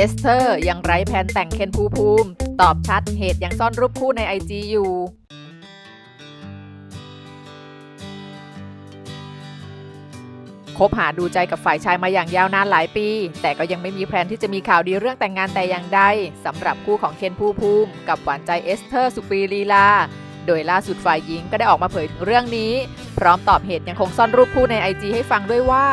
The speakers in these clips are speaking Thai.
เอสเธอร์ยังไร้แผนแต่งเคนภูภูมิ ตอบชัดเหตุยังซ่อนรูปคู่ในไอจีอยู่คบหาดูใจกับฝ่ายชายมาอย่างยาวนานหลายปี แต่ก็ยังไม่มีแพลนที่จะมีข่าวดีเรื่องแต่งงานแต่อย่างใดสำหรับคู่ของเคนภูภูมิ กับหวานใจเอสเธอร์สุปรีลีลา โดยล่าสุดฝ่ายหญิงก็ได้ออกมาเผยถึงเรื่องนี้ พร้อมตอบเหตุยังคงซ่อนรูปคู่ในไอจให้ฟังด้วยว่า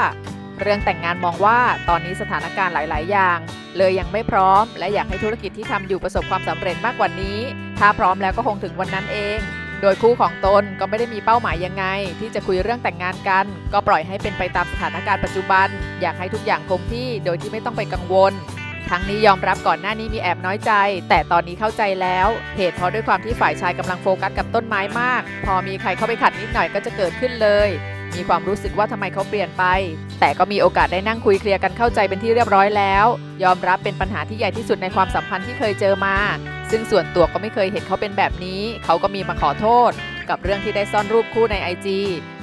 เรื่องแต่งงานมองว่าตอนนี้สถานการณ์หลาย ๆ อย่าง เลยยังไม่พร้อม และอยากให้ธุรกิจที่ทำอยู่ประสบความสำเร็จมากกว่านี้ ถ้าพร้อมแล้วก็คงถึงวันนั้นเอง โดยคู่ของตนก็ไม่ได้มีเป้าหมายยังไง ที่จะคุยเรื่องแต่งงานกัน ก็ปล่อยให้เป็นไปตามสถานการณ์ปัจจุบัน อยากให้ทุกอย่างคงที่โดยที่ไม่ต้องไปกังวลทั้งนี้ยอมรับก่อนหน้านี้มีแอบน้อยใจ แต่ตอนนี้เข้าใจแล้ว เหตุเพราะด้วยความที่ฝ่ายชายกำลังโฟกัสกับต้นไม้มาก พอมีใครเข้าไปขัดนิดหน่อยก็จะเกิดขึ้นเลย มีความรู้สึกว่าทำไมเขาเปลี่ยนไป แต่ก็มีโอกาสได้นั่งคุยเคลียร์กันเข้าใจเป็นที่เรียบร้อยแล้ว ยอมรับเป็นปัญหาที่ใหญ่ที่สุดในความสัมพันธ์ที่เคยเจอมา ซึ่งส่วนตัวก็ไม่เคยเห็นเขาเป็นแบบนี้ เขาก็มีมาขอโทษ กับเรื่องที่ได้ซ่อนรูปคู่ใน IG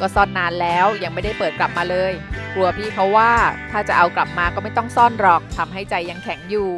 ก็ซ่อนนานแล้วยังไม่ได้เปิดกลับมาเลย กลัวพี่เขาว่าถ้าจะเอากลับมาก็ไม่ต้องซ่อนหรอกทำให้ใจยังแข็งอยู่